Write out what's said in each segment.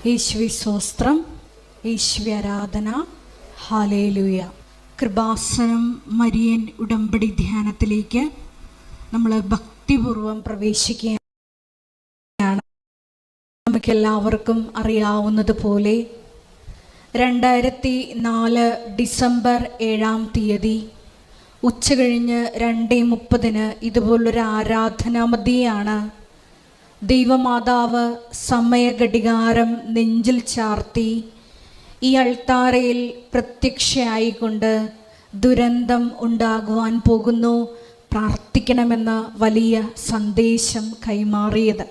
യേശുവി സ്വസ്ത്രം യേശുവി ആരാധന. Hallelujah Kripasanam Marian ഉടമ്പടി ധ്യാനത്തിലേക്ക് നമ്മൾ ഭക്തിപൂർവം പ്രവേശിക്കുകയാണ്. നമുക്കെല്ലാവർക്കും അറിയാവുന്നതുപോലെ രണ്ടായിരത്തി നാല് ഡിസംബർ ഏഴാം തീയതി ഉച്ചകഴിഞ്ഞ് രണ്ടേ മുപ്പതിന് ഇതുപോലൊരു ആരാധനാമതിയാണ് ദൈവമാതാവ് സമയഘടികാരം നെഞ്ചിൽ ചാർത്തി ഈ അൾത്താരയിൽ പ്രത്യക്ഷയായിക്കൊണ്ട് ദുരന്തം ഉണ്ടാകുവാൻ പോകുന്നു. പ്രാർത്ഥിക്കണമെന്ന വലിയ സന്ദേശം കൈമാറിയത്.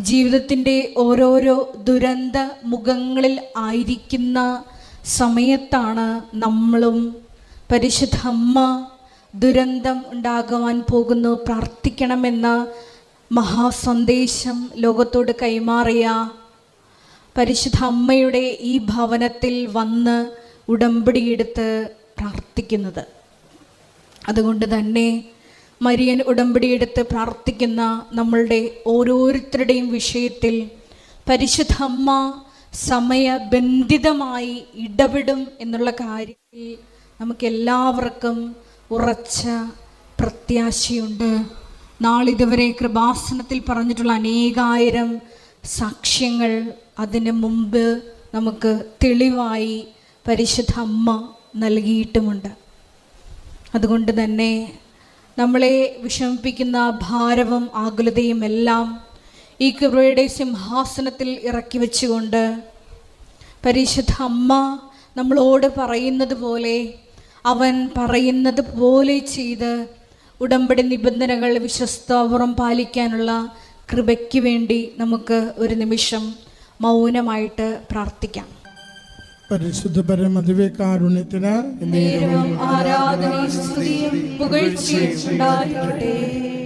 ജീവിതത്തിന്റെ ഓരോരോ ദുരന്ത മുഖങ്ങളിൽ ആയിരിക്കുന്ന സമയത്താണ് നമ്മളും പരിശുദ്ധ അമ്മ ദുരന്തം ഉണ്ടാകുവാൻ പോകുന്നു. പ്രാർത്ഥിക്കണമെന്ന മഹാസന്ദേശം ലോകത്തോട് കൈമാറിയ പരിശുദ്ധ അമ്മയുടെ ഈ ഭവനത്തിൽ വന്ന് ഉടമ്പടിയെടുത്ത് പ്രാർത്ഥിക്കുന്നത്. അതുകൊണ്ട് തന്നെ മരിയൻ ഉടമ്പടിയെടുത്ത് പ്രാർത്ഥിക്കുന്ന നമ്മളുടെ ഓരോരുത്തരുടെയും വിഷയത്തിൽ പരിശുദ്ധ അമ്മ സമയബന്ധിതമായി ഇടപെടും എന്നുള്ള കാര്യത്തിൽ നമുക്കെല്ലാവർക്കും ഉറച്ച പ്രത്യാശയുണ്ട്. നാളിതുവരെ കൃപാസനത്തിൽ പറഞ്ഞിട്ടുള്ള അനേകായിരം സാക്ഷ്യങ്ങൾ അതിന് മുമ്പ് നമുക്ക് തെളിവായി പരിശുദ്ധ അമ്മ നൽകിയിട്ടുമുണ്ട്. അതുകൊണ്ട് തന്നെ നമ്മളെ വിഷമിപ്പിക്കുന്ന ഭാരവും ആകുലതയും എല്ലാം ഈ കൃപയുടെ സിംഹാസനത്തിൽ ഇറക്കി വെച്ചുകൊണ്ട് പരിശുദ്ധ അമ്മ നമ്മളോട് പറയുന്നത് പോലെ അവൻ പറയുന്നത് പോലെ ചെയ്ത് ഉടമ്പടി നിബന്ധനകൾ വിശ്വസ്തപൂർവം പാലിക്കാനുള്ള കൃപയ്ക്ക് വേണ്ടി നമുക്ക് ഒരു നിമിഷം മൗനമായിട്ട് പ്രാർത്ഥിക്കാം. പരിശുദ്ധ പരമതിവെ കാരുണ്യത്തിന് ആരാധനയും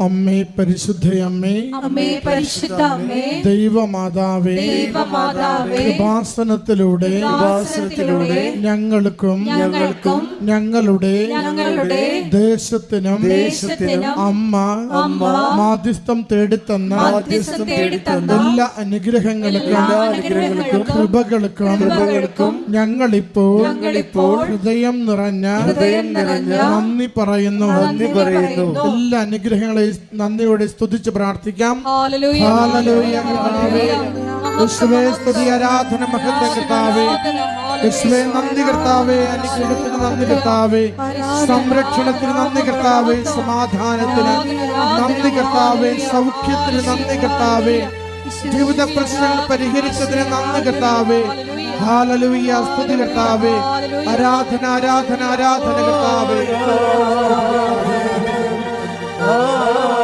അമ്മേ പരിശുദ്ധയമ്മേ അമ്മേ. പരിശുദ്ധ അമ്മേ. ദൈവമാതാവേ. ദൈവമാതാവേ. കൃപാസനത്തിലൂടെ. കൃപാസനത്തിലൂടെ. ഞങ്ങൾക്കും ഞങ്ങൾക്കും ഞങ്ങളുടെ ഞങ്ങളുടെ ദേശത്തിനും ദേശത്തിനും അമ്മ അമ്മ മാധ്യസ്ഥം തേടിത്തന്ന മാധ്യസ്ഥം തേടിത്തന്ന എല്ലാ അനുഗ്രഹങ്ങൾക്കും എല്ലാ അനുഗ്രഹങ്ങൾക്കും കൃപകൾക്കും കൃപകൾക്കും ഞങ്ങളിപ്പോൾ ഞങ്ങളിപ്പോൾ ഹൃദയം നിറഞ്ഞ ഹൃദയം നിറഞ്ഞ നന്ദി പറയുന്നു. നന്ദി പറയുന്നു. എല്ലാ അനുഗ്രഹങ്ങളെ നന്ദിയോടെ സ്തുതിച്ച് പ്രാർത്ഥിക്കാം. കർത്താവേ. യേശുവേ സ്തുതി ആരാധന മഹത്വ കർത്താവേ. യേശുവേ നന്ദി കർത്താവേ. അനുഗ്രഹത്തിന് നന്ദി കർത്താവേ. സംരക്ഷണത്തിന് നന്ദി കർത്താവേ. സമാധാനത്തിന് നന്ദി കർത്താവേ. സൗഖ്യത്തിന് നന്ദി കർത്താവേ. ജീവിത പ്രശ്നങ്ങൾ പരിഹരിച്ചതിന് നന്ദി കർത്താവേ. ഹാലലുയ സ്തുതി കർത്താവേ. ആരാധന ആരാധന ആരാധന കർത്താവേ. oh.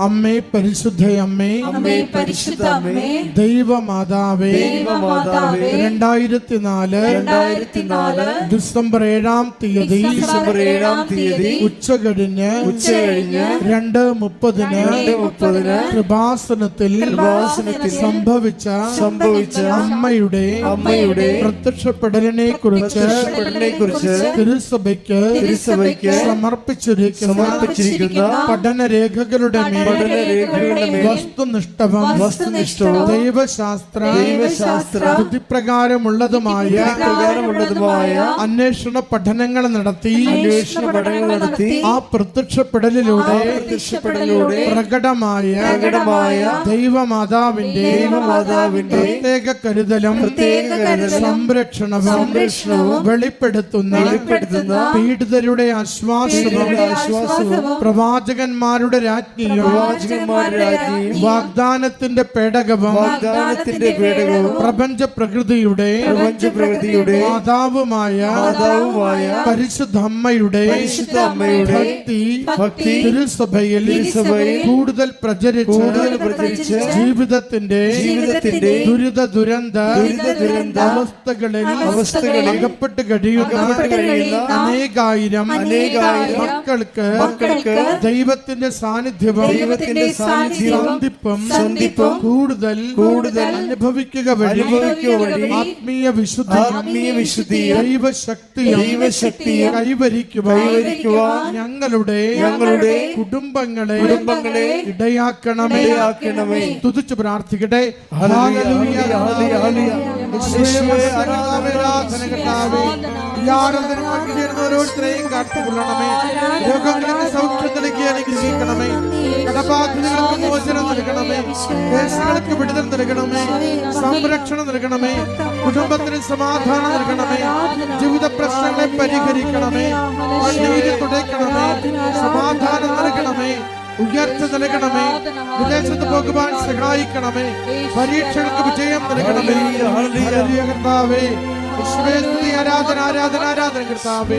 അമ്മേ പരിശുദ്ധയമ്മേ അമ്മേ. പരിശുദ്ധ അമ്മേ. ദൈവമാതാവേ. ദൈവമാതാവേ. രണ്ടായിരത്തി നാല് രണ്ടായിരത്തി നാല് ഡിസംബർ ഏഴാം തീയതി. ഡിസംബർ ഏഴാം തീയതി. ഉച്ചകഴിഞ്ഞ് ഉച്ചകഴിഞ്ഞ് രണ്ട് മുപ്പതിന് രണ്ട് മുപ്പതിന് കൃപാസനത്തിൽ കൃപാസനത്തിൽ സംഭവിച്ച സംഭവിച്ച അമ്മയുടെ അമ്മയുടെ പ്രത്യക്ഷപ്പെടലിനെ കുറിച്ച് കുറിച്ച് തിരുസഭയ്ക്ക് തിരുസഭയ്ക്ക് സമർപ്പിച്ചിരിക്കുന്ന സമർപ്പിച്ചിരിക്കുന്ന പഠനരേഖകളുടെ രേഖകളുടെ മേൽ വസ്തുനിഷ്ഠവും വസ്തുനിഷ്ഠവും ദൈവശാസ്ത്ര ദൈവശാസ്ത്ര ബുദ്ധിപ്രകാരമുള്ളതുമായ പ്രകാരമുള്ളതുമായ അന്വേഷണ പഠനങ്ങൾ നടത്തി അന്വേഷണ പഠനങ്ങൾ നടത്തി ആ പ്രത്യക്ഷപ്പെടലിലൂടെ പ്രത്യക്ഷപ്പെടലിലൂടെ പ്രകടമായ പ്രകടമായ ദൈവമാതാവിന്റെ ദൈവമാതാവിന്റെ പ്രത്യേക കരുതലും പ്രത്യേക കരുതലും സംരക്ഷണവും സംരക്ഷണവും വെളിപ്പെടുത്തുന്ന വെളിപ്പെടുത്തുന്ന പീഡിതരുടെ ആശ്വാസവും ആശ്വാസവും പ്രവാചകന്മാരുടെ രാജ്ഞിയും പ്രവാചകന്മാരുടെ വാഗ്ദാനത്തിന്റെ പേടകവും വാഗ്ദാനത്തിന്റെ പേടകവും പ്രപഞ്ച പ്രകൃതിയുടെ പ്രപഞ്ച പ്രകൃതിയുടെ മാതാവുമായ മാതാവുമായ പരിശുദ്ധമ്മയുടെ പരിശുദ്ധമ്മയുടെ ഭക്തി ഭക്തി തിരുസഭയിൽ തിരുസഭയിൽ കൂടുതൽ പ്രചരിച്ച് കൂടുതൽ പ്രചരിച്ച് ജീവിതത്തിന്റെ ജീവിതത്തിന്റെ ദുരിത ദുരന്ത ദുരിത ദുരന്ത അവസ്ഥകളിൽ അവസ്ഥകളിൽ അകപ്പെട്ട് കഴിയുന്ന അകപ്പെട്ട് കഴിയുന്ന അനേകായിരം അനേകായിരം മക്കൾക്ക് മക്കൾക്ക് ദൈവത്തിന്റെ സാന്നിധ്യവും ദൈവത്തിന്റെ സാന്നിധ്യം സന്ധിപ്പും കൂടുതൽ കൂടുതൽ അനുഭവിക്കുക വഴി വഴി ആത്മീയ വിശുദ്ധി ആത്മീയ വിശുദ്ധി ദൈവശക്തി ദൈവശക്തി കൈവരിക്കുക ഞങ്ങളുടെ ഞങ്ങളുടെ കുടുംബങ്ങളെ കുടുംബങ്ങളെ ഇടയാക്കണമേ ഇടയാക്കണമേ. തുതിച്ച് പ്രാർത്ഥിക്കട്ടെ ഓരോരുത്തരെയും കാത്തുകൊള്ളണമേ രോഗങ്ങളുടെ സൗഖ്യത്തിലേക്ക് അനുഗ്രഹിക്കണമേ കടബാധ്യതകൾക്ക് മോചനം നൽകണമേ. കേസുകൾക്ക് വിടുതൽ നൽകണമേ. സംരക്ഷണം നൽകണമേ. കുടുംബത്തിന് സമാധാനം നൽകണമേ. ജീവിത പ്രശ്നങ്ങളെ പരിഹരിക്കണമേ. കണ്ണീര് തുടയ്ക്കണമേ സമാധാനം നൽകണമേ. ഉയർച്ച നൽകണമേ. വിദേശത്ത് പോകുവാൻ സഹായിക്കണമേ. പരീക്ഷകൾക്ക് വിജയം നൽകണമേ. കർത്താവേ. വിശ്വേശ്വരി ആരാധന ആരാധന ആരാധന കർത്താവേ.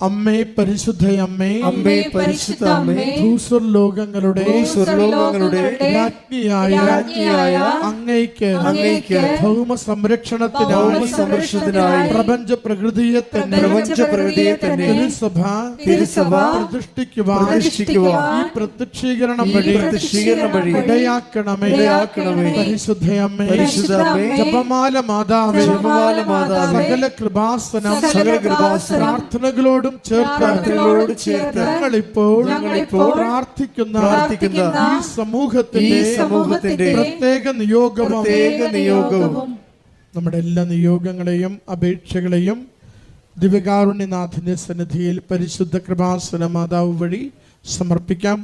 അമ്മേ പരിശുദ്ധ അമ്മേ. അമ്മേ പരിശുദ്ധ അമ്മേ. ഭൂസ്വർ ലോകങ്ങളുടെ സ്വർലോകങ്ങളുടെ രാജ്ഞിയായ രാജ്ഞിയായ അങ്ങയ്ക്ക് അങ്ങയ്ക്ക് ഭൗമ സംരക്ഷണത്തിന് ഭൗമ സംരക്ഷണത്തിനായി പ്രപഞ്ച പ്രകൃതിയെ തന്നെ പ്രപഞ്ച പ്രകൃതിയെ തന്നെ തിരുസഭ തിരുസഭ പ്രതിഷ്ഠിക്കുവാൻ പ്രതിഷ്ഠിക്കുവാൻ ഈ പ്രത്യക്ഷീകരണം വഴി പ്രത്യക്ഷീകരണം വഴി ഇടയാക്കണമേ. ഇടയാക്കണമേ. പരിശുദ്ധ അമ്മേ. പരിശുദ്ധ അമ്മേ. ജപമാല മാതാവേ. ജപമാല മാതാവേ. സകല കൃപാസനം സകല കൃപാസനം പ്രാർത്ഥനകളോടും ചേർത്ത് പ്രാർത്ഥനകളോട് ചേർത്ത് ഞങ്ങളിപ്പോൾ ഞങ്ങളിപ്പോൾ പ്രാർത്ഥിക്കുന്ന പ്രാർത്ഥിക്കുന്ന ഈ സമൂഹത്തിന്റെ സമൂഹത്തിന്റെ പ്രത്യേക നിയോഗവും പ്രത്യേക നിയോഗവും. നമ്മുടെ എല്ലാ നിയോഗങ്ങളെയും അപേക്ഷകളെയും ദിവകാരുണ്യനാഥിന്റെ സന്നിധിയിൽ പരിശുദ്ധ കൃപാസന മാതാവ് വഴി സമർപ്പിക്കാം.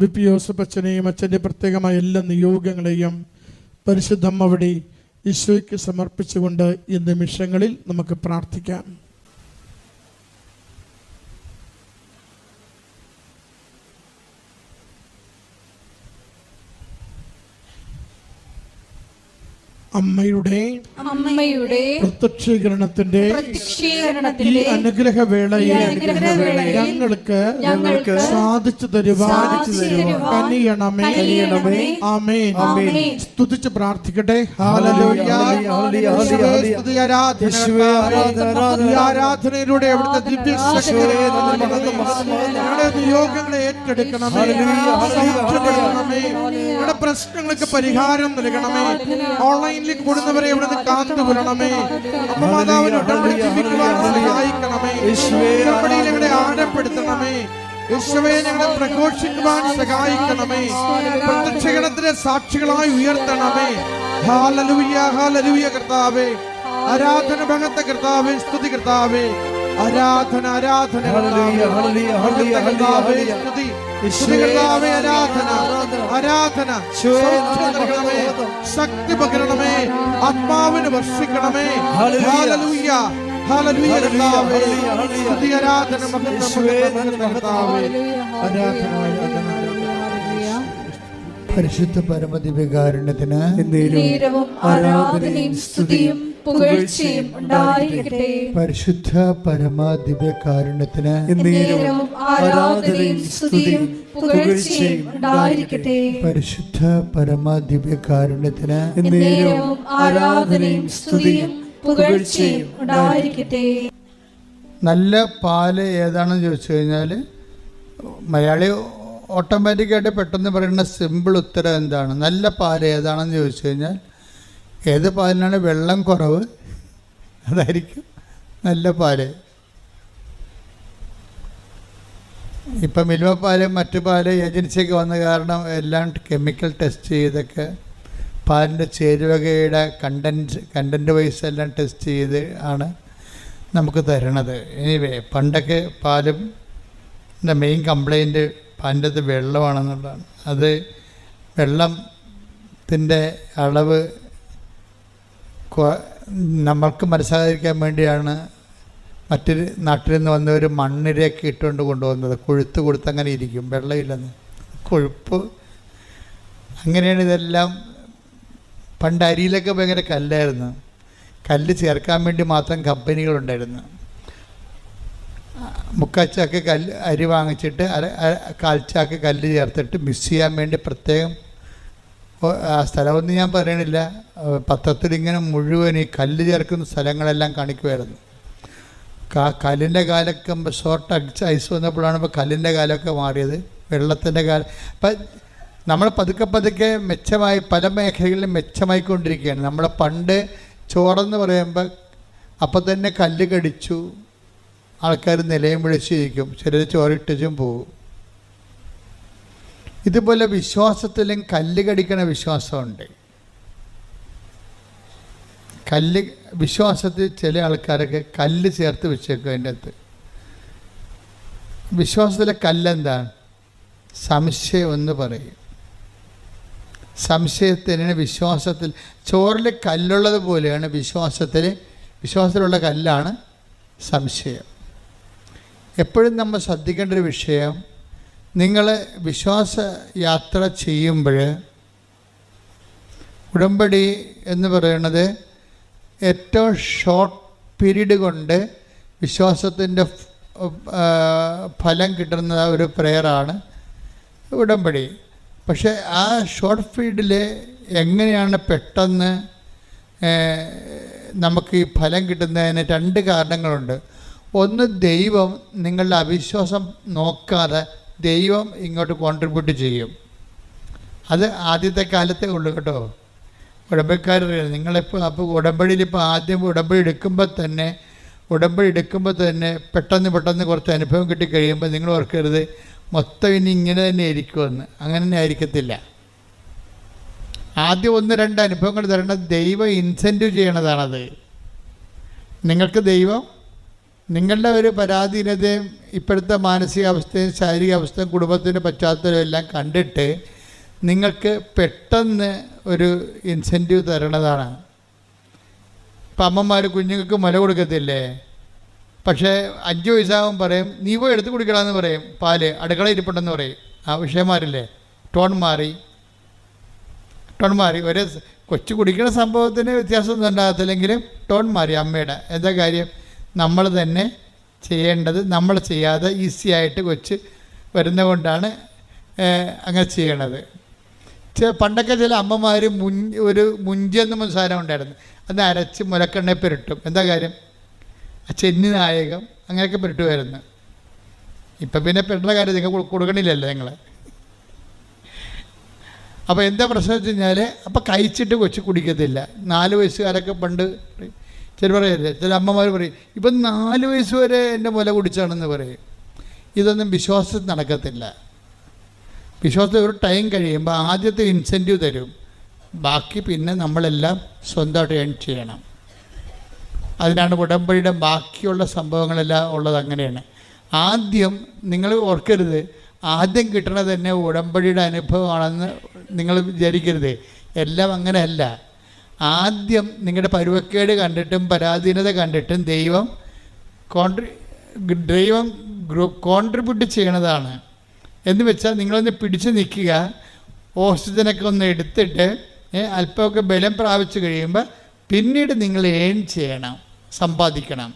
വി പി യോസഫ് അച്ഛനെയും അച്ഛന്റെ പ്രത്യേകമായ എല്ലാ നിയോഗങ്ങളെയും പരിശുദ്ധമ്മ വഴി ഈശോയ്ക്ക് സമർപ്പിച്ചുകൊണ്ട് ഈ നിമിഷങ്ങളിൽ നമുക്ക് പ്രാർത്ഥിക്കാം. അമ്മയുടെ അമ്മയുടെ പ്രത്യക്ഷീകരണത്തിന്റെ ഈ അനുഗ്രഹ അനുഗ്രഹവേളയിൽ അനുഗ്രഹവേളയിൽ ഞങ്ങൾക്ക് ഞങ്ങൾക്ക് സാധിച്ചു തരുവാൻ കനിയണമേ. കനിയണമേ. ആമേൻ. ആമേൻ. സ്തുതിച്ച് പ്രാർത്ഥിക്കട്ടെ. ആരാധനയിലൂടെ അവിടുത്തെ ദിവ്യശക്തിയെ ഏറ്റെടുക്കണം നിയോഗങ്ങളെ ഏറ്റെടുക്കണമേ. ഞങ്ങളുടെ പ്രശ്നങ്ങൾക്ക് പരിഹാരം നൽകണമേ. ഓൺലൈനിൽ കൂടുന്നവരെ ഇവിടുന്ന് കാത്തുകൊള്ളണമേ അമ്മ മാതാവിനെ ഉടമ്പടി ജീവിക്കുവാൻ സഹായിക്കണമേ. ഉടമ്പടിയിൽ ഇവിടെ ആഴപ്പെടുത്തണമേ യേശുവെ ഞങ്ങളെ പ്രഘോഷിക്കുവാൻ സഹായിക്കണമേ. പ്രത്യക്ഷഗണത്തിന്റെ സാക്ഷികളായി ഉയർത്തണമേ. ഹാലലുയ ഹാലലുയ കർത്താവേ. ആരാധന ഭഗത്ത കർത്താവേ സ്തുതി കർത്താവേ. ആരാധന ആരാധന കർത്താവേ, സ്തുതി. ആരാധന ആരാധന. ശക്തി പകരണമേ ആത്മാവിന് വർഷിക്കണമേ. ഹല്ലേലൂയ, ഹല്ലേലൂയ, കർത്താവേ. സ്തുതി, ആരാധന മഹത്വം, കർത്താവേ. ആരാധന ആരാധന പരിശുദ്ധ പരമദിവ്യകാരുണ്യത്തിന് നേരവും ആരാധനയും സ്തുതിയും പുകഴ്ചയും ഉണ്ടായിരിക്കട്ടെ. പരിശുദ്ധ പരമദിവ്യകാരുണ്യത്തിന് നേരവും ആരാധനയും സ്തുതിയും പുകഴ്ചയും ഉണ്ടായിരിക്കട്ടെ. പരിശുദ്ധ പരമദിവ്യകാരുണ്യത്തിന് നേരവും ആരാധനയും സ്തുതിയും പുകഴ്ചയും ഉണ്ടായിരിക്കട്ടെ. നല്ല പാൽ ഏതാണെന്ന് ചോദിച്ചു കഴിഞ്ഞാൽ മലയാളി ഓട്ടോമാറ്റിക്കായിട്ട് പെട്ടെന്ന് പറയുന്ന സിമ്പിൾ ഉത്തരം എന്താണ്? നല്ല പാൽ ഏതാണെന്ന് ചോദിച്ചു കഴിഞ്ഞാൽ ഏത് പാലിനാണ് വെള്ളം കുറവ്? അതായിരിക്കും നല്ല പാൽ. ഇപ്പം മിൽമ പാൽ മറ്റു പാൽ ഏജൻസിയൊക്കെ വന്ന കാരണം എല്ലാം കെമിക്കൽ ടെസ്റ്റ് ചെയ്തൊക്കെ പാലിന്റെ ചേരുവകയുടെ കണ്ടന്റ് കണ്ടന്റ് വൈസ് എല്ലാം ടെസ്റ്റ് ചെയ്ത് ആണ് നമുക്ക് തരണത്. എനിവേ പണ്ടൊക്കെ പാലും മെയിൻ കംപ്ലൈന്റ് പാലിന്റെ അത് വെള്ളമാണെന്നുള്ളതാണ്. അത് വെള്ളത്തിന്റെ അളവ് നമ്മൾക്ക് മനസ്സിലാതിരിക്കാൻ വേണ്ടിയാണ് മറ്റൊരു നാട്ടിൽ നിന്ന് വന്ന ഒരു മണ്ണിരയൊക്കെ ഇട്ടുകൊണ്ട് കൊണ്ടുപോകുന്നത് കൊഴുത്ത് കൊടുത്ത് അങ്ങനെ ഇരിക്കും. വെള്ളമില്ലെന്ന്. കൊഴുപ്പ്. അങ്ങനെയാണ് ഇതെല്ലാം. പണ്ട് അരിയിലൊക്കെ ഭയങ്കര കല്ലായിരുന്നു. കല്ല് ചേർക്കാൻ വേണ്ടി മാത്രം കമ്പനികളുണ്ടായിരുന്നു. മുക്കാച്ചാക്ക് കല്ല് അരി വാങ്ങിച്ചിട്ട് അര കാൽച്ചാക്ക് കല്ല് ചേർത്തിട്ട് മിക്സ് ചെയ്യാൻ വേണ്ടി പ്രത്യേകം ആ സ്ഥലമൊന്നും ഞാൻ പറയണില്ല. പത്രത്തിൽ ഇങ്ങനെ മുഴുവൻ ഈ കല്ല് ചേർക്കുന്ന സ്ഥലങ്ങളെല്ലാം കാണിക്കുമായിരുന്നു. കാ കല്ലിന്റെ കാലൊക്കെ ഷോർട്ട് അടിച്ച് ഐസ് വന്നപ്പോഴാണ് ഇപ്പോൾ കല്ലിന്റെ കാലമൊക്കെ മാറിയത്. വെള്ളത്തിന്റെ കാലം അപ്പം നമ്മൾ പതുക്കെ പതുക്കെ മെച്ചമായി പല മേഖലകളിലും മെച്ചമായിക്കൊണ്ടിരിക്കുകയാണ്. നമ്മളെ പണ്ട് ചോറെന്ന് പറയുമ്പോൾ അപ്പം തന്നെ കല്ല് കടിച്ചു ആൾക്കാർ നിലയും വിളിച്ചിരിക്കും. ചിലർ ചോറിട്ടും പോകും ഇതുപോലെ വിശ്വാസത്തിലും കല്ല് കടിക്കണ വിശ്വാസമുണ്ട്. കല്ല് വിശ്വാസത്തിൽ ചില ആൾക്കാരൊക്കെ കല്ല് ചേർത്ത് വെച്ചേക്കും അതിന്റെ അകത്ത്. വിശ്വാസത്തിലെ കല്ലെന്താണ്? സംശയം എന്ന് പറയും. സംശയത്തിന് വിശ്വാസത്തിൽ ചോറിൽ കല്ലുള്ളത് പോലെയാണ് വിശ്വാസത്തിൽ വിശ്വാസത്തിലുള്ള കല്ലാണ് സംശയം. എപ്പോഴും നമ്മൾ ശ്രദ്ധിക്കേണ്ട ഒരു വിഷയം നിങ്ങൾ വിശ്വാസ യാത്ര ചെയ്യുമ്പോൾ ഉടമ്പടി എന്ന് പറയുന്നത് ഏറ്റവും ഷോർട്ട് പീരീഡ് കൊണ്ട് വിശ്വാസത്തിന്റെ ഫലം കിട്ടുന്ന ഒരു പ്രെയറാണ് ഉടമ്പടി. പക്ഷേ ആ ഷോർട്ട് ഫീഡിൽ എങ്ങനെയാണ് പെട്ടെന്ന് നമുക്ക് ഈ ഫലം കിട്ടുന്നതിന് രണ്ട് കാരണങ്ങളുണ്ട്. ഒന്ന് ദൈവം നിങ്ങളുടെ അവിശ്വാസം നോക്കാതെ ദൈവം ഇങ്ങോട്ട് കോൺട്രിബ്യൂട്ട് ചെയ്യും. അത് ആദ്യത്തെ കാലത്തേ ഉള്ളൂ കേട്ടോ. ഉടമ്പടിക്കാരറിയാം നിങ്ങളിപ്പോൾ അപ്പോൾ ഉടമ്പടിയിൽ ഇപ്പോൾ ആദ്യം ഉടമ്പടി എടുക്കുമ്പോൾ തന്നെ ഉടമ്പടി എടുക്കുമ്പോൾ തന്നെ പെട്ടെന്ന് പെട്ടെന്ന് കുറച്ച് അനുഭവം കിട്ടി കഴിയുമ്പോൾ നിങ്ങൾ ഓർക്കരുത് മൊത്തം ഇനി ഇങ്ങനെ തന്നെ ആയിരിക്കുമെന്ന് അങ്ങനെ തന്നെ ആയിരിക്കത്തില്ല. ആദ്യം ഒന്ന് രണ്ട് അനുഭവങ്ങൾ തരേണ്ടത് ദൈവം ഇൻസെന്റീവ് ചെയ്യണതാണത്. നിങ്ങൾക്ക് ദൈവം നിങ്ങളുടെ ഒരു പരാധീനതയും ഇപ്പോഴത്തെ മാനസികാവസ്ഥയും ശാരീരികാവസ്ഥയും കുടുംബത്തിന്റെ പശ്ചാത്തലവും എല്ലാം കണ്ടിട്ട് നിങ്ങൾക്ക് പെട്ടെന്ന് ഒരു ഇൻസെന്റീവ് തരണതാണ്. ഇപ്പം അമ്മമാർ കുഞ്ഞുങ്ങൾക്ക് മുല കൊടുക്കത്തില്ലേ? പക്ഷേ അഞ്ച് വയസ്സാകും പറയും നീ പോയി എടുത്ത് കുടിക്കണമെന്ന് പറയും. പാൽ അടുക്കള ഇരിപ്പുണ്ടെന്ന് പറയും. ആ വിഷയമാരില്ലേ ടോൺ മാറി. ടോൺ മാറി. ഒരേ കൊച്ചു കുടിക്കുന്ന സംഭവത്തിന് വ്യത്യാസമൊന്നും ഉണ്ടാകത്തില്ലെങ്കിലും ടോൺ മാറി അമ്മയുടെ. എന്താ കാര്യം? നമ്മൾ തന്നെ ചെയ്യേണ്ടത് നമ്മൾ ചെയ്യാതെ ഈസി ആയിട്ട് കൊച്ച് വരുന്ന കൊണ്ടാണ് അങ്ങനെ ചെയ്യണത്. പണ്ടൊക്കെ ചില അമ്മമാർ മുൻ ഒരു മുഞ്ചെന്ന് സാധനം ഉണ്ടായിരുന്നു. അത് അരച്ച് മുലക്കെണ്ണ പുരട്ടും. എന്താ കാര്യം? ചെന്നി നായകം അങ്ങനെയൊക്കെ പുരട്ടുമായിരുന്നു. ഇപ്പം പിന്നെ പെരുന്ന കാര്യം നിങ്ങൾ കൊടു- കൊടുക്കണില്ലല്ലോ നിങ്ങൾ അപ്പോൾ എന്താ പ്രശ്നം വെച്ച് കഴിഞ്ഞാൽ അപ്പം കഴിച്ചിട്ട് കൊച്ചു കുടിക്കത്തില്ല. നാല് വയസ്സുകാരൊക്കെ പണ്ട് ചില പറയല്ലേ ചില അമ്മമാർ പറയും ഇപ്പം നാല് വയസ്സ് വരെ എന്റെ മുല കുടിച്ചാണെന്ന് പറയും. ഇതൊന്നും വിശ്വാസത്തിൽ നടക്കത്തില്ല. വിശ്വാസത്തിൽ ഒരു ടൈം കഴിയുമ്പോൾ ആദ്യത്തെ ഇൻസെന്റീവ് തരും. ബാക്കി പിന്നെ നമ്മളെല്ലാം സ്വന്തമായിട്ട് ഏൺ ചെയ്യണം. അതിനാണ് ഉടമ്പടിയുടെ ബാക്കിയുള്ള സംഭവങ്ങളെല്ലാം ഉള്ളത് അങ്ങനെയാണ്. ആദ്യം നിങ്ങൾ ഓർക്കരുത് ആദ്യം കിട്ടണത് തന്നെ ഉടമ്പടിയുടെ അനുഭവമാണെന്ന് നിങ്ങൾ വിചാരിക്കരുത്. എല്ലാം അങ്ങനെയല്ല. ആദ്യം നിങ്ങളുടെ പരുവക്കേട് കണ്ടിട്ടും പരാധീനത കണ്ടിട്ടും ദൈവം കോൺട്രി ദൈവം കോൺട്രിബ്യൂട്ട് ചെയ്യണതാണ്. എന്ന് വെച്ചാൽ നിങ്ങളൊന്ന് പിടിച്ചു നിൽക്കുക. ഓക്സിജനൊക്കെ ഒന്ന് എടുത്തിട്ട് അല്പമൊക്കെ ബലം പ്രാപിച്ചു കഴിയുമ്പോൾ പിന്നീട് നിങ്ങൾ ഏൺ ചെയ്യണം സമ്പാദിക്കണം.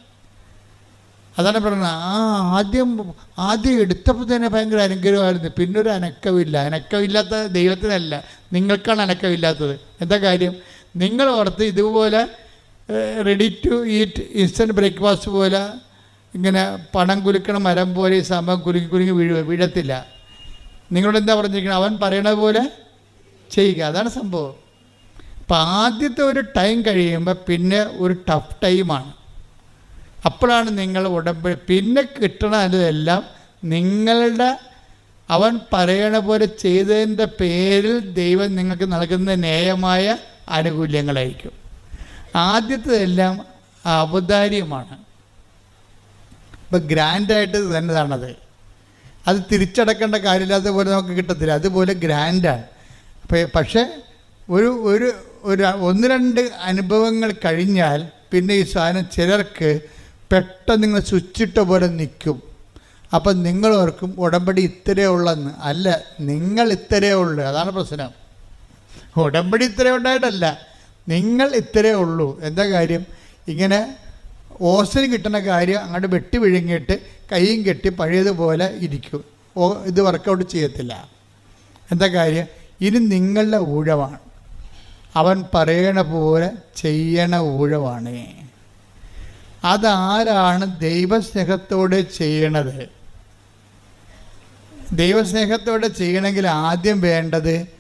അതാണ് പറയുന്നത് ആ ആദ്യം ആദ്യം എടുത്തപ്പോൾ തന്നെ ഭയങ്കര അനുഗ്രഹമായിരുന്നു. പിന്നൊരു അനക്കമില്ല അനക്കമില്ലാത്ത ദൈവത്തിനല്ല. നിങ്ങൾക്കാണ് അനക്കമില്ലാത്തത് എന്താ കാര്യം? നിങ്ങൾ ഓർത്ത് ഇതുപോലെ ready to eat instant breakfast പോലെ ഇങ്ങനെ പണം കുലുക്കണ മരം പോലെ ഈ സംഭവം കുലുക്കി കുലുങ്ങി വീഴ വീഴത്തില്ല. നിങ്ങളോട് എന്താ പറഞ്ഞിരിക്കണം? അവൻ പറയണ പോലെ ചെയ്യുക. അതാണ് സംഭവം. അപ്പം ആദ്യത്തെ ഒരു ടൈം കഴിയുമ്പോൾ പിന്നെ ഒരു ടഫ് ടൈമാണ് അപ്പോഴാണ് നിങ്ങൾ ഉടമ്പടി. പിന്നെ കിട്ടണതെല്ലാം നിങ്ങളുടെ അവൻ പറയണ പോലെ ചെയ്തതിന്റെ പേരിൽ ദൈവം നിങ്ങൾക്ക് നൽകുന്ന ന്യായമായ ആനുകൂല്യങ്ങളായിരിക്കും ആദ്യത്തേതെല്ലാം ഔദാര്യമാണ് ഇപ്പം ഗ്രാൻഡായിട്ട് തന്നതാണത്. അത് തിരിച്ചടക്കേണ്ട കാര്യമില്ലാത്ത പോലെ നമുക്ക് കിട്ടത്തില്ല. അതുപോലെ ഗ്രാൻഡാണ്. അപ്പോൾ പക്ഷേ ഒരു ഒരു ഒരു ഒന്ന് രണ്ട് അനുഭവങ്ങൾ കഴിഞ്ഞാൽ പിന്നെ ഈ സാധനം ചിലർക്ക് പെട്ടെന്ന് നിങ്ങൾ സ്വിച്ചിട്ട പോലെ നിൽക്കും. അപ്പം നിങ്ങളോർക്കും ഉടമ്പടി ഇത്രയേ ഉള്ളെന്ന്. അല്ല നിങ്ങൾ ഇത്രയേ ഉള്ളൂ. അതാണ് പ്രശ്നം. ഉടമ്പടി ഇത്രയും ഉണ്ടായിട്ടല്ല. നിങ്ങൾ ഇത്രയേ ഉള്ളൂ. എന്താ കാര്യം? ഇങ്ങനെ ഓസിന് കിട്ടുന്ന കാര്യം അങ്ങോട്ട് വെട്ടി വിഴുങ്ങിയിട്ട് കൈയും കെട്ടി പഴയതുപോലെ ഇരിക്കും. ഓ ഇത് വർക്കൗട്ട് ചെയ്യത്തില്ല. എന്താ കാര്യം? ഇനി നിങ്ങളുടെ ഊഴമാണ്. അവൻ പറയണ പോലെ ചെയ്യണ ഊഴമാണ്. അതാരാണ് ദൈവസ്നേഹത്തോടെ ചെയ്യണത്? ദൈവസ്നേഹത്തോടെ ചെയ്യണമെങ്കിൽ ആദ്യം വേണ്ടത്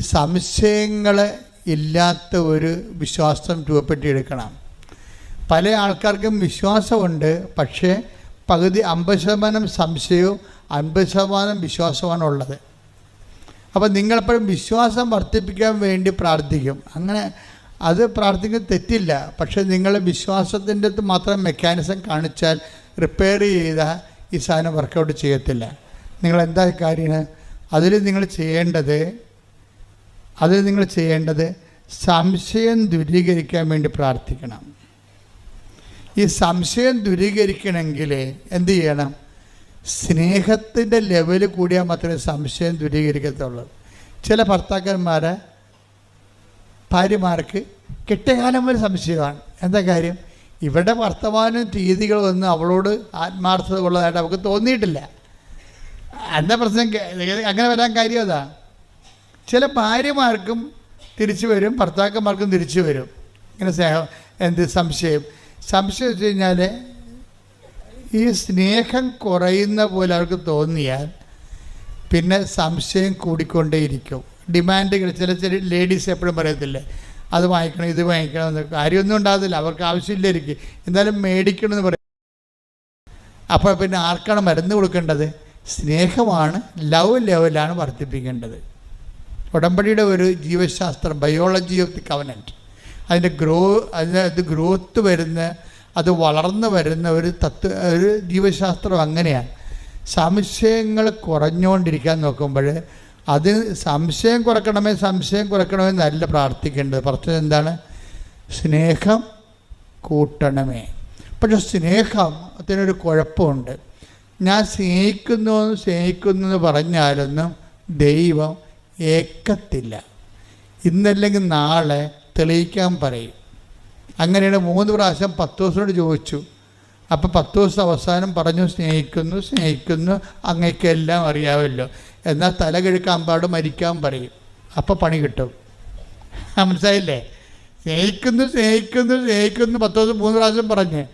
സംശയങ്ങൾ ഇല്ലാത്ത ഒരു വിശ്വാസം രൂപപ്പെട്ടിയെടുക്കണം പല ആൾക്കാർക്കും വിശ്വാസമുണ്ട് പക്ഷേ പകുതി അമ്പത് ശതമാനം സംശയവും അൻപത് ശതമാനം വിശ്വാസമാണ് ഉള്ളത്. അപ്പം നിങ്ങളെപ്പോഴും വിശ്വാസം വർദ്ധിപ്പിക്കാൻ വേണ്ടി പ്രാർത്ഥിക്കും. അങ്ങനെ അത് പ്രാർത്ഥിക്കുന്നത് തെറ്റില്ല. പക്ഷേ നിങ്ങൾ വിശ്വാസത്തിന്റെ അടുത്ത് മാത്രം മെക്കാനിസം കാണിച്ചാൽ റിപ്പയർ ചെയ്താൽ ഈ സാധനം വർക്കൗട്ട് ചെയ്യത്തില്ല. നിങ്ങൾ എന്താ കാര്യം അതിൽ നിങ്ങൾ ചെയ്യേണ്ടത് അതിൽ നിങ്ങൾ ചെയ്യേണ്ടത് സംശയം ദൂരീകരിക്കാൻ വേണ്ടി പ്രാർത്ഥിക്കണം. ഈ സംശയം ദൂരീകരിക്കണമെങ്കിൽ എന്തു ചെയ്യണം? സ്നേഹത്തിന്റെ ലെവൽ കൂടിയാൽ മാത്രമേ സംശയം ദൂരീകരിക്കത്തുള്ളൂ. ചില ഭർത്താക്കന്മാരെ ഭാര്യമാർക്ക് കെട്ടകാലം ഒരു സംശയമാണ്. എന്താ കാര്യം? ഇവിടെ വർത്തമാനം രീതികളൊന്നും അവളോട് ആത്മാർത്ഥത ഉള്ളതായിട്ട് അവൾക്ക് തോന്നിയിട്ടില്ല. എന്താ പ്രശ്നം? അങ്ങനെ വരാൻ കാര്യം അതാ. ചില ഭാര്യമാർക്കും തിരിച്ചു വരും ഭർത്താക്കന്മാർക്കും തിരിച്ചു വരും. ഇങ്ങനെ സ്നേഹം എന്ത് സംശയം? സംശയം വെച്ച് കഴിഞ്ഞാൽ ഈ സ്നേഹം കുറയുന്ന പോലെ അവർക്ക് തോന്നിയാൽ പിന്നെ സംശയം കൂടിക്കൊണ്ടേയിരിക്കും. ഡിമാൻഡുകൾ ചില ചില ലേഡീസ് എപ്പോഴും പറയത്തില്ലേ അത് വാങ്ങിക്കണം ഇത് വാങ്ങിക്കണം എന്ന് കാര്യമൊന്നും ഉണ്ടാകത്തില്ല അവർക്ക് ആവശ്യമില്ലായിരിക്കും. എന്നാലും മേടിക്കണമെന്ന് പറയും. അപ്പോൾ പിന്നെ ആർക്കാണ് മരുന്ന് കൊടുക്കേണ്ടത്? സ്നേഹമാണ് ലവ് ലെവലാണ് വർദ്ധിപ്പിക്കേണ്ടത്. ഉടമ്പടിയുടെ ഒരു ജീവശാസ്ത്രം ബയോളജി ഓഫ് ദി കവനന്റ് അതിന്റെ ഗ്രോ അതിന് അത് ഗ്രോത്ത് വരുന്ന അത് വളർന്നു വരുന്ന ഒരു തത്വ ഒരു ജീവശാസ്ത്രം അങ്ങനെയാണ്. സംശയങ്ങൾ കുറഞ്ഞുകൊണ്ടിരിക്കാൻ നോക്കുമ്പോൾ അത് സംശയം കുറക്കണമേ സംശയം കുറക്കണമേ നല്ല പ്രാർത്ഥിക്കേണ്ടത്. പ്രശ്നം എന്താണ്? സ്നേഹം കൂട്ടണമേ. പക്ഷെ സ്നേഹം അതിനൊരു കുഴപ്പമുണ്ട്. ഞാൻ സ്നേഹിക്കുന്നു സ്നേഹിക്കുന്നു എന്ന് പറഞ്ഞാലൊന്നും ദൈവം ഏക്കത്തില്ല. ഇന്നല്ലെങ്കിൽ നാളെ തെളിയിക്കാൻ പറയും. അങ്ങനെയാണ് മൂന്ന് പ്രാവശ്യം പത്ത് ദിവസത്തോട് ചോദിച്ചു. അപ്പോൾ പത്ത് ദിവസം അവസാനം പറഞ്ഞു സ്നേഹിക്കുന്നു സ്നേഹിക്കുന്നു അങ്ങേക്കെല്ലാം അറിയാമല്ലോ. എന്നാൽ തല കിഴക്കാൻ പാട് മരിക്കാൻ പറയും. അപ്പോൾ പണി കിട്ടും. മനസ്സിലായില്ലേ? സ്നേഹിക്കുന്നു സ്നേഹിക്കുന്നു സ്നേഹിക്കുന്നു പത്ത് ദിവസം മൂന്ന് പ്രാവശ്യം പറഞ്ഞ്.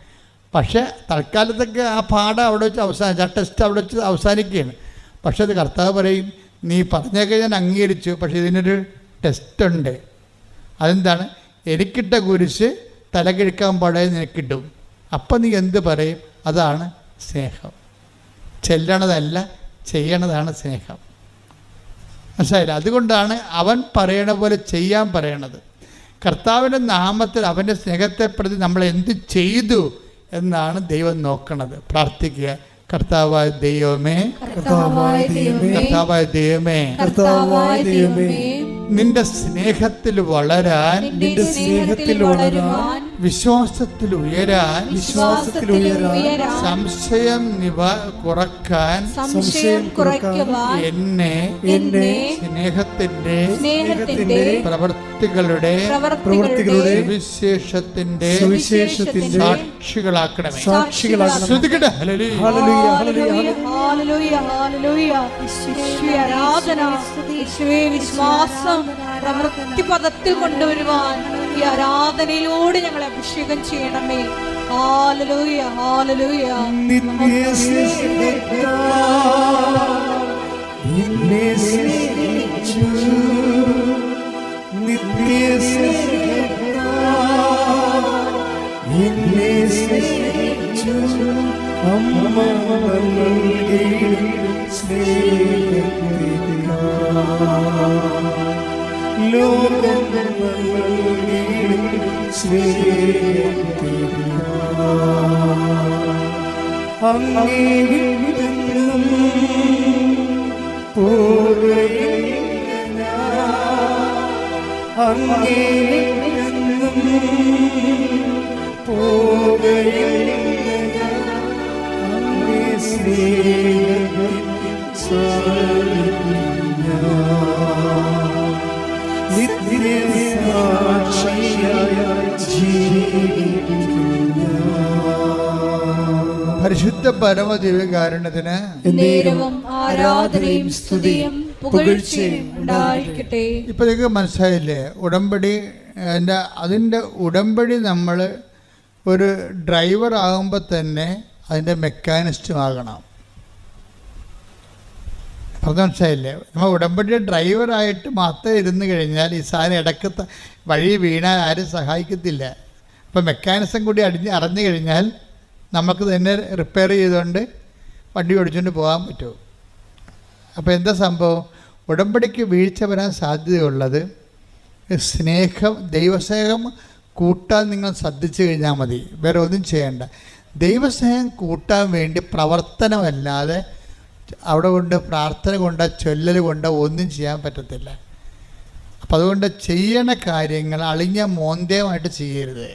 പക്ഷേ തൽക്കാലത്തൊക്കെ ആ പാഠം അവിടെ വെച്ച് അവസാനിച്ച് ആ ടെസ്റ്റ് അവിടെ വെച്ച് അവസാനിക്കുകയാണ്. പക്ഷേ അത് കർത്താവ് പറയും നീ പറഞ്ഞൊക്കെ ഞാൻ അംഗീകരിച്ചു. പക്ഷേ ഇതിനൊരു ടെസ്റ്റ് ഉണ്ട് അതെന്താണ്? എനിക്കിട്ട കുരിശ് തലകിഴക്കാൻ പാടേ നിനക്കിട്ടും അപ്പം നീ എന്ത് പറയും? അതാണ് സ്നേഹം. ചെല്ലണതല്ല ചെയ്യണതാണ് സ്നേഹം. മനസ്സിലായില്ല? അതുകൊണ്ടാണ് അവൻ പറയണ പോലെ ചെയ്യാൻ പറയണത്. കർത്താവിന്റെ നാമത്തിൽ അവന്റെ സ്നേഹത്തെ പ്രതി നമ്മൾ എന്ത് ചെയ്തു എന്നാണ് ദൈവം നോക്കണത്. പ്രാർത്ഥിക്കുക. കർത്താവായ ദൈവമേ. കർത്താവായ ദൈവമേ. കർത്താവായ ദൈവമേ. കർത്താവായ ദൈവമേ. നിന്റെ സ്നേഹത്തിൽ വളരാൻ നിന്റെ സ്നേഹത്തിൽ വളരാൻ വിശ്വാസത്തിൽ ഉയരാൻ വിശ്വാസത്തിൽ ഉയരാൻ സംശയം നിവ കുറയ്ക്കാൻ സംശയം കുറയ്ക്കുവാൻ എന്നെ എന്നെ സ്നേഹത്തിന്റെ സ്നേഹത്തിന്റെ പ്രവർത്തികളുടെ പ്രവർത്തികളുടെ സുവിശേഷത്തിന്റെ സുവിശേഷത്തിന്റെ സാക്ഷികളാക്കണമേ. സാക്ഷികളാകണം ശ്രുതികട ഹല്ലേലൂയ. ഹല്ലേലൂയ, ഹല്ലേലൂയ, ഹല്ലേലൂയ, ആരാധന. വിശ്വാസം. പ്രവൃത്തി പദത്തിൽ കൊണ്ടുവരുവാൻ ഈ ആരാധനയിലൂടെ ഞങ്ങളെ അഭിഷേകം ചെയ്യണമേ. ഹാലലൂയ ഹാലലൂയ നിന്നെ അമ്മ ലോകം നൽകിയ സ്നേഹത്തിനാ അങ്ങേ വിട്ടെന്നും പോകയില്ല അങ്ങേ സ്നേഹത്തിൽ സാധിക്കില്ല നിത്യസാക്ഷിയായ പരിശുദ്ധ പരമദിവ്യകാരുണ്യത്തിന് നേരവും ആരാധനയും സ്തുതിയും പുകഴ്ചയും ഉണ്ടായിരിക്കട്ടെ. ഇപ്പം നിങ്ങൾക്ക് മനസ്സിലായില്ലേ? ഉടമ്പടി എന്റെ അതിന്റെ ഉടമ്പടി നമ്മൾ ഒരു ഡ്രൈവർ ആകുമ്പോൾ തന്നെ അതിന്റെ മെക്കാനിസ്റ്റും ആകണം. പറഞ്ഞ മനസ്സിലായില്ലേ നമ്മൾ ഉടമ്പടിയുടെ ഡ്രൈവറായിട്ട് മാത്രം ഇരുന്ന് കഴിഞ്ഞാൽ ഈ സാധനം ഇടയ്ക്ക് വഴി വീണാൽ ആരും സഹായിക്കത്തില്ല. അപ്പം മെക്കാനിസം കൂടി അടിഞ്ഞ് അറിഞ്ഞു കഴിഞ്ഞാൽ നമുക്ക് തന്നെ റിപ്പയർ ചെയ്തുകൊണ്ട് വണ്ടി ഓടിച്ചുകൊണ്ട് പോകാൻ പറ്റുമോ അപ്പോൾ എന്താ സംഭവം? ഉടമ്പടിക്ക് വീഴ്ച വരാൻ സാധ്യതയുള്ളത് സ്നേഹം ദൈവസ്നേഹം കൂട്ടാൻ നിങ്ങൾ ശ്രദ്ധിച്ചു കഴിഞ്ഞാൽ മതി. വേറെ ഒന്നും ചെയ്യേണ്ട. ദൈവസ്നേഹം കൂട്ടാൻ വേണ്ടി പ്രവർത്തനമല്ലാതെ അവിടെ കൊണ്ട് പ്രാർത്ഥന കൊണ്ട് ചൊല്ലൽ കൊണ്ട് ഒന്നും ചെയ്യാൻ പറ്റത്തില്ല. അപ്പം അതുകൊണ്ട് ചെയ്യണ കാര്യങ്ങൾ അളിഞ്ഞ മോന്തേമായിട്ട് ചെയ്യരുത്.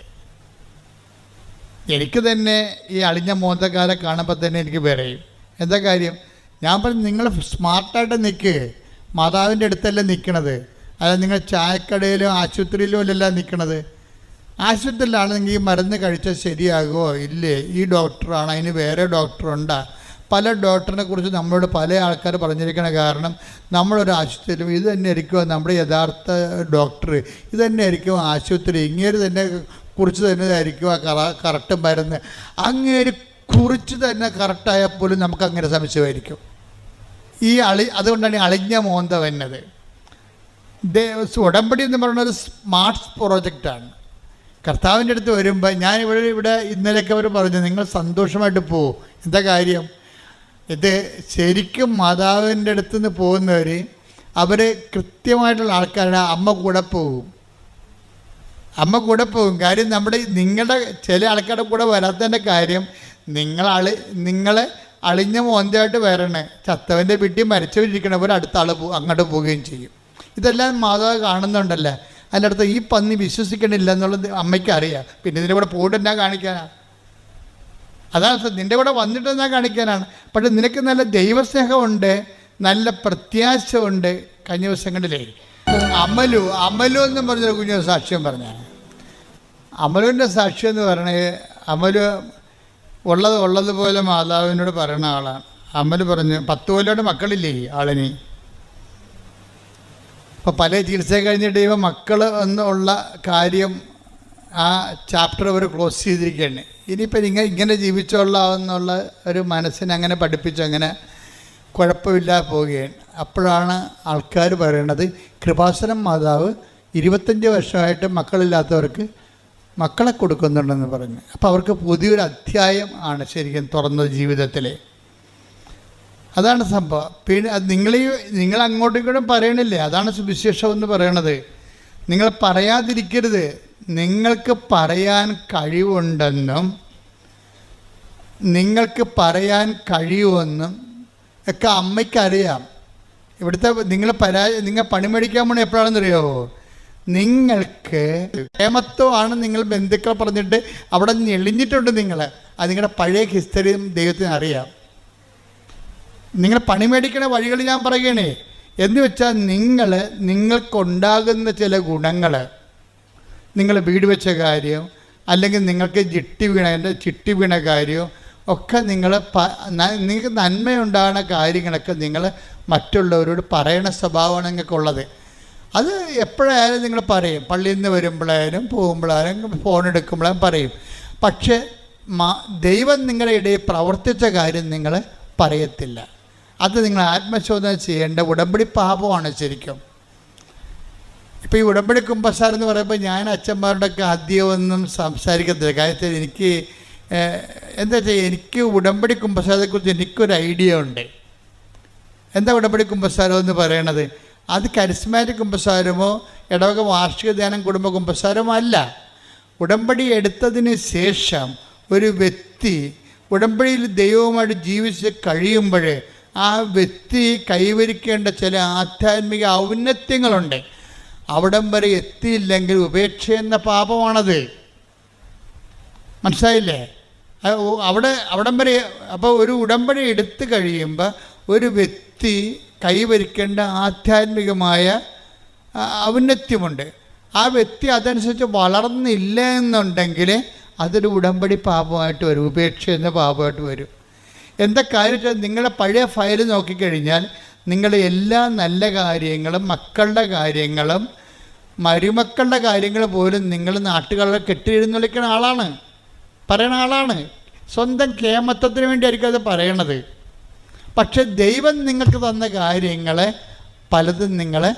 എനിക്ക് തന്നെ ഈ അളിഞ്ഞ മോന്തക്കാരെ കാണുമ്പോൾ തന്നെ എനിക്ക് പറയും എന്താ കാര്യം? ഞാൻ പറഞ്ഞു നിങ്ങൾ സ്മാർട്ടായിട്ട് നിൽക്ക് മാതാവിന്റെ അടുത്തല്ലേ നിൽക്കണത് അതായത് നിങ്ങൾ ചായക്കടയിലും ആശുപത്രിയിലും അല്ലല്ല നിൽക്കണത് ആശുപത്രിയിലാണെങ്കിൽ ഈ മരുന്ന് കഴിച്ചാൽ ശരിയാകുമോ ഇല്ലേ ഈ ഡോക്ടറാണ്. അതിന് വേറെ ഡോക്ടറുണ്ടാ. പല ഡോക്ടറിനെ കുറിച്ച് നമ്മളോട് പല ആൾക്കാർ പറഞ്ഞിരിക്കണ കാരണം നമ്മളൊരു ആശുപത്രിയിലും ഇത് തന്നെ ആയിരിക്കും നമ്മുടെ യഥാർത്ഥ ഡോക്ടർ ഇത് തന്നെ ആയിരിക്കും ആശുപത്രി ഇങ്ങനെ തന്നെ കുറിച്ച് തന്നെ ആയിരിക്കും ആ കറ കറക്റ്റ് മരുന്ന്. അങ്ങേര് കുറിച്ച് തന്നെ കറക്റ്റായാൽ പോലും നമുക്ക് അങ്ങനെ സംശയമായിരിക്കും. ഈ അളി അതുകൊണ്ടാണ് ഈ അളിഞ്ഞ മോന്ത വന്നത്. ഉടമ്പടി എന്ന് പറയുന്നത് ഒരു സ്മാർട്ട് പ്രോജക്റ്റാണ്. കർത്താവിന്റെ അടുത്ത് വരുമ്പോൾ ഞാൻ ഇവിടെ ഇവിടെ ഇന്നലെയൊക്കെ അവർ പറഞ്ഞു നിങ്ങൾ സന്തോഷമായിട്ട് പോകും എന്താ കാര്യം? ഇത് ശരിക്കും മാതാവിന്റെ അടുത്ത് നിന്ന് പോകുന്നവർ അവർ കൃത്യമായിട്ടുള്ള ആൾക്കാരുടെ അമ്മ കൂടെ പോകും. അമ്മ കൂടെ പോകും. കാര്യം നമ്മുടെ നിങ്ങളുടെ ചില ആൾക്കാരുടെ കൂടെ വരാത്തതിന്റെ കാര്യം നിങ്ങൾ അളി നിങ്ങൾ അളിഞ്ഞ മോന്തയായിട്ട് വരണേ. ചത്തവന്റെ വീട്ടിൽ മരിച്ചവരിക്കണവർ അടുത്ത ആൾ പോ അങ്ങോട്ട് പോവുകയും ചെയ്യും. ഇതെല്ലാം മാതാവ് കാണുന്നുണ്ടല്ലേ? അതിന്റെ അടുത്ത് ഈ പന്നി വിശ്വസിക്കണില്ല എന്നുള്ളത് അമ്മയ്ക്ക് അറിയാം പിന്നെ ഇതിന്റെ കൂടെ പോയിട്ട് എന്നാ കാണിക്കാനാണ് അതാണ്. നിന്റെ കൂടെ വന്നിട്ട് ഞാൻ കാണിക്കാനാണ്. പക്ഷെ നിനക്ക് നല്ല ദൈവസ്നേഹമുണ്ട് നല്ല പ്രത്യാശ ഉണ്ട് കഴിഞ്ഞ ദിവസങ്ങളിലേ അമലു അമലു എന്ന് പറഞ്ഞൊരു കുഞ്ഞു സാക്ഷ്യം പറഞ്ഞാണ് അമലുവിന്റെ സാക്ഷ്യം എന്ന് പറഞ്ഞത് അമലു ഉള്ളത് ഉള്ളതുപോലെ മാതാവിനോട് പറയുന്ന ആളാണ്. അമലു പറഞ്ഞു പത്ത് കൊല്ലോടെ മക്കളില്ലേ ആളിന്? അപ്പോൾ പല ചികിത്സ കഴിഞ്ഞിട്ട് ഇവ മക്കൾ എന്നുള്ള കാര്യം ആ ചാപ്റ്റർ അവർ ക്ലോസ് ചെയ്തിരിക്കുകയാണ്. ഇനിയിപ്പോൾ നിങ്ങൾ ഇങ്ങനെ ജീവിച്ചോളാമെന്നുള്ള ഒരു മനസ്സിനെ അങ്ങനെ പഠിപ്പിച്ച് അങ്ങനെ കുഴപ്പമില്ലാതെ പോവുകയാണ്. അപ്പോഴാണ് ആൾക്കാർ പറയണത് കൃപാസനം മാതാവ് ഇരുപത്തഞ്ച് വർഷമായിട്ട് മക്കളില്ലാത്തവർക്ക് മക്കളെ കൊടുക്കുന്നുണ്ടെന്ന് പറഞ്ഞു. അപ്പോൾ അവർക്ക് പുതിയൊരു അധ്യായം ആണ് ശരിക്കും തുറന്നത് ജീവിതത്തിലെ. അതാണ് സംഭവം. പിന്നെ അത് നിങ്ങൾ അങ്ങോട്ടും ഇങ്ങോട്ടും പറയണില്ലേ? അതാണ് സുവിശേഷം എന്ന് പറയണത്. നിങ്ങൾ പറയാതിരിക്കരുത്. നിങ്ങൾക്ക് പറയാൻ കഴിവുണ്ടെന്നും നിങ്ങൾക്ക് പറയാൻ കഴിയുമെന്നും ഒക്കെ അമ്മയ്ക്കറിയാം. ഇവിടുത്തെ നിങ്ങൾ പരാ നിങ്ങൾ പണിമേടിക്കാൻ പോണ എപ്പോഴാണെന്ന് അറിയാമോ നിങ്ങൾക്ക് ക്ഷേമത്വമാണ് നിങ്ങൾ ബന്ധുക്കൾ പറഞ്ഞിട്ട് അവിടെ ഞെളിഞ്ഞിട്ടുണ്ട് നിങ്ങൾ അത് നിങ്ങളുടെ പഴയ ഹിസ്റ്ററിയും ദൈവത്തിന് അറിയാം. നിങ്ങൾ പണിമേടിക്കണ വഴികൾ ഞാൻ പറയുകയാണേ. എന്ന് വെച്ചാൽ നിങ്ങൾ നിങ്ങൾക്കുണ്ടാകുന്ന ചില ഗുണങ്ങൾ നിങ്ങൾ വീട് വെച്ച കാര്യം അല്ലെങ്കിൽ നിങ്ങൾക്ക് ചിട്ടി വീണ എന്റെ ചിട്ടി വീണ കാര്യം ഒക്കെ നിങ്ങൾ നിങ്ങൾക്ക് നന്മയുണ്ടാകുന്ന കാര്യങ്ങളൊക്കെ നിങ്ങൾ മറ്റുള്ളവരോട് പറയണ സ്വഭാവമാണ് നിങ്ങൾക്കുള്ളത് അത് എപ്പോഴായാലും നിങ്ങൾ പറയും. പള്ളിയിൽ നിന്ന് വരുമ്പോഴായാലും പോകുമ്പോഴായാലും ഫോൺ എടുക്കുമ്പോഴും പറയും. പക്ഷേ ദൈവം നിങ്ങളുടെ ഇടയിൽ പ്രവർത്തിച്ച കാര്യം നിങ്ങൾ പറയത്തില്ല. അത് നിങ്ങൾ ആത്മശോധന ചെയ്യേണ്ട ഉടമ്പടി പാപമാണ് ശരിക്കും. ഇപ്പോൾ ഈ ഉടമ്പടി കുമ്പസാരം എന്ന് പറയുമ്പോൾ ഞാൻ അച്ഛന്മാരോടൊക്കെ ആദ്യമൊന്നും സംസാരിക്കത്തില്ല. കാര്യത്തിൽ എനിക്ക് എന്താ വെച്ചാൽ എനിക്ക് ഉടമ്പടി കുമ്പസാരത്തെക്കുറിച്ച് എനിക്കൊരു ഐഡിയ ഉണ്ട്. എന്താ ഉടമ്പടി കുമ്പസാരം എന്ന് പറയണത്? അത് കരിസ്മാറ്റിക് കുമ്പസാരമോ ഇടവക വാർഷിക ധ്യാനം കുടുംബ കുമ്പസാരമോ അല്ല. ഉടമ്പടി എടുത്തതിന് ശേഷം ഒരു വ്യക്തി ഉടമ്പടിയിൽ ദൈവവുമായിട്ട് ജീവിച്ച് കഴിയുമ്പോൾ ആ വ്യക്തി കൈവരിക്കേണ്ട ചില ആധ്യാത്മിക ഔന്നത്യങ്ങളുണ്ട്. അവിടം വരെ എത്തിയില്ലെങ്കിൽ ഉപേക്ഷ എന്ന പാപമാണത്. മനസ്സിലായില്ലേ? അവിടെ അവിടം വരെ അപ്പോൾ ഒരു ഉടമ്പടി എടുത്തു കഴിയുമ്പോൾ ഒരു വ്യക്തി കൈവരിക്കേണ്ട ആധ്യാത്മികമായ ഔന്നത്യമുണ്ട്. ആ വ്യക്തി അതനുസരിച്ച് വളർന്നില്ല എന്നുണ്ടെങ്കിൽ അതൊരു ഉടമ്പടി പാപമായിട്ട് വരും ഉപേക്ഷ എന്ന പാപമായിട്ട് വരും. എന്താ കാര്യം നിങ്ങളുടെ പഴയ ഫയൽ നോക്കിക്കഴിഞ്ഞാൽ നിങ്ങളുടെ എല്ലാ നല്ല കാര്യങ്ങളും മക്കളുടെ കാര്യങ്ങളും മരുമക്കളുടെ കാര്യങ്ങൾ പോലും നിങ്ങൾ നാട്ടുകാരെ കെട്ടിയെഴുന്നള്ളിക്കുന്ന ആളാണ്. പറയണ ആളാണ്. സ്വന്തം കേമത്വത്തിന് വേണ്ടിയായിരിക്കും അത് പറയണത്. പക്ഷെ ദൈവം നിങ്ങൾക്ക് തന്ന കാര്യങ്ങളെ പലതും നിങ്ങൾ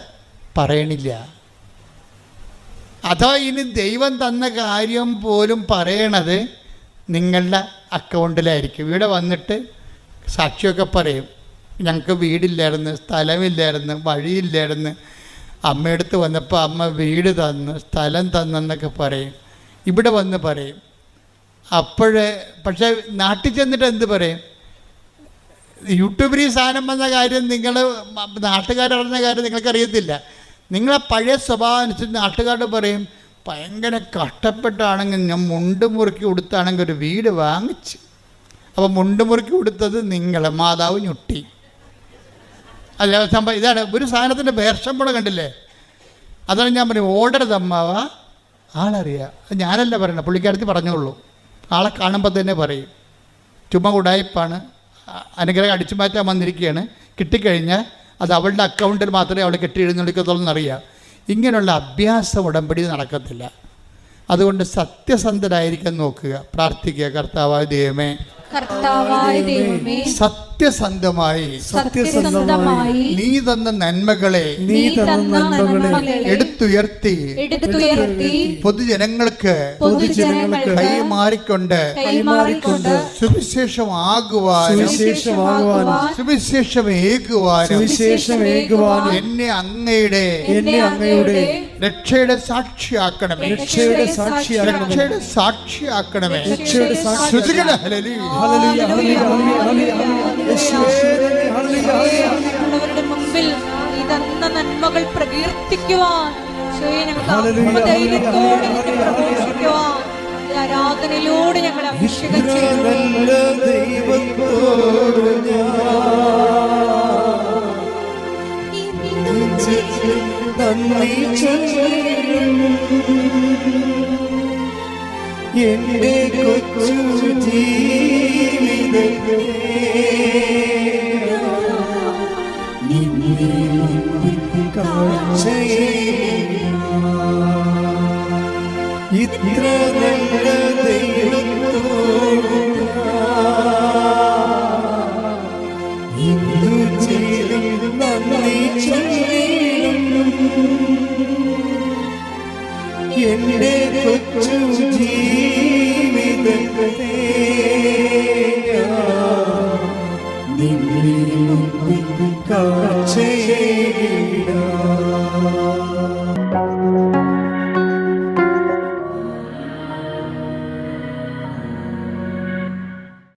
പറയണില്ല. അഥവാ ഇനി ദൈവം തന്ന കാര്യം പോലും പറയണത് നിങ്ങളുടെ അക്കൗണ്ടിലായിരിക്കും ഇവിടെ വന്നിട്ട് സാക്ഷിയൊക്കെ പറയും. ഞങ്ങൾക്ക് വീടില്ലായിരുന്നു സ്ഥലമില്ലായിരുന്നു വഴിയില്ലായിരുന്നു. അമ്മയടുത്ത് വന്നപ്പോൾ അമ്മ വീട് തന്നു സ്ഥലം തന്നെന്നൊക്കെ പറയും. ഇവിടെ വന്ന് പറയും. അപ്പോഴേ പക്ഷേ നാട്ടിൽ ചെന്നിട്ട് എന്ത് പറയും? യൂട്യൂബിൽ ഈ സാധനം വന്ന കാര്യം നിങ്ങൾ നാട്ടുകാരറിഞ്ഞ കാര്യം നിങ്ങൾക്കറിയത്തില്ല നിങ്ങളെ പഴയ സ്വഭാവം അനുസരിച്ച് നാട്ടുകാരോട് പറയും ഭയങ്കര കഷ്ടപ്പെട്ടാണെങ്കിൽ ഞാൻ മുണ്ട് മുറുക്കി കൊടുത്താണെങ്കിൽ ഒരു വീട് വാങ്ങിച്ച്. അപ്പോൾ മുണ്ട് മുറുക്കി കൊടുത്തത് നിങ്ങളെ മാതാവ് ഞൊട്ടി. അല്ല സംഭവം ഇതാണ്. ഒരു സാധനത്തിന്റെ വേർഷം കൂടെ കണ്ടില്ലേ? അതാണ് ഞാൻ പറയും ഓടരുത് തമ്മാവ ആളറിയാം. അത് ഞാനല്ല പറയണത് പുള്ളിക്കാരത്തി പറഞ്ഞോളൂ. ആളെ കാണുമ്പോൾ തന്നെ പറയും. ചുമ്മാ ഉടായ്പാണ് അനുഗ്രഹം അടിച്ചു മാറ്റാൻ വന്നിരിക്കുകയാണ്. കിട്ടിക്കഴിഞ്ഞാൽ അത് അവളുടെ അക്കൗണ്ടിൽ മാത്രമേ അവൾ കെട്ടി എഴുന്നള്ളിക്കത്തുള്ളൂ എന്നറിയാം. ഇങ്ങനെയുള്ള അഭ്യാസ ഉടമ്പടി നടക്കത്തില്ല. അതുകൊണ്ട് സത്യസന്ധരായിരിക്കാൻ നോക്കുക. പ്രാർത്ഥിക്കുക കർത്താവായ ദൈവമേ. കർത്താവായ ദൈവമേ. സത്യസന്ധമായി സത്യസന്ധമായി നീ തന്ന നന്മകളെ നീ തന്ന നന്മകളെ എടുത്തുയർത്തി എടുത്തുയർത്തി പൊതുജനങ്ങൾക്ക് പൊതുജനങ്ങൾക്ക് കൈമാറിക്കൊണ്ട് കൈമാറിക്കൊണ്ട് സുവിശേഷമാകുവാനും ഏകുവാൻ സുവിശേഷമേകുവാനും ഏകുവാൻ എന്നെ അങ്ങയുടെ എന്നെ അങ്ങയുടെ രക്ഷയുടെ സാക്ഷിയാക്കണമേ. രക്ഷയുടെ സാക്ഷിയാക്കണം രക്ഷയുടെ സാക്ഷിയാക്കണമേ. രക്ഷയുടെ സാക്ഷി ശ്രുതികളെ hallelujah. Hallelujah, hallelujah, hallelujah, hallelujah. യേശുവേ, ഹല്ലേലൂയ, മുമ്പിൽ ഇതെന്ന തന്ന നന്മകൾ പ്രകീർത്തിക്കുവാൻ ഈശോയെ ഞങ്ങൾക്ക് ആത്മധൈര്യത്തോടെ പ്രഘോഷിക്കുവാൻ ആരാധനയിലൂടെ ഞങ്ങൾ അഭിഷേകം എന്റെ കൊച്ചു ജീവിതത്തെ ഇത്ര എന്റെ കൊച്ചു ജീവിതത്തെ കാഴ്ചയേകി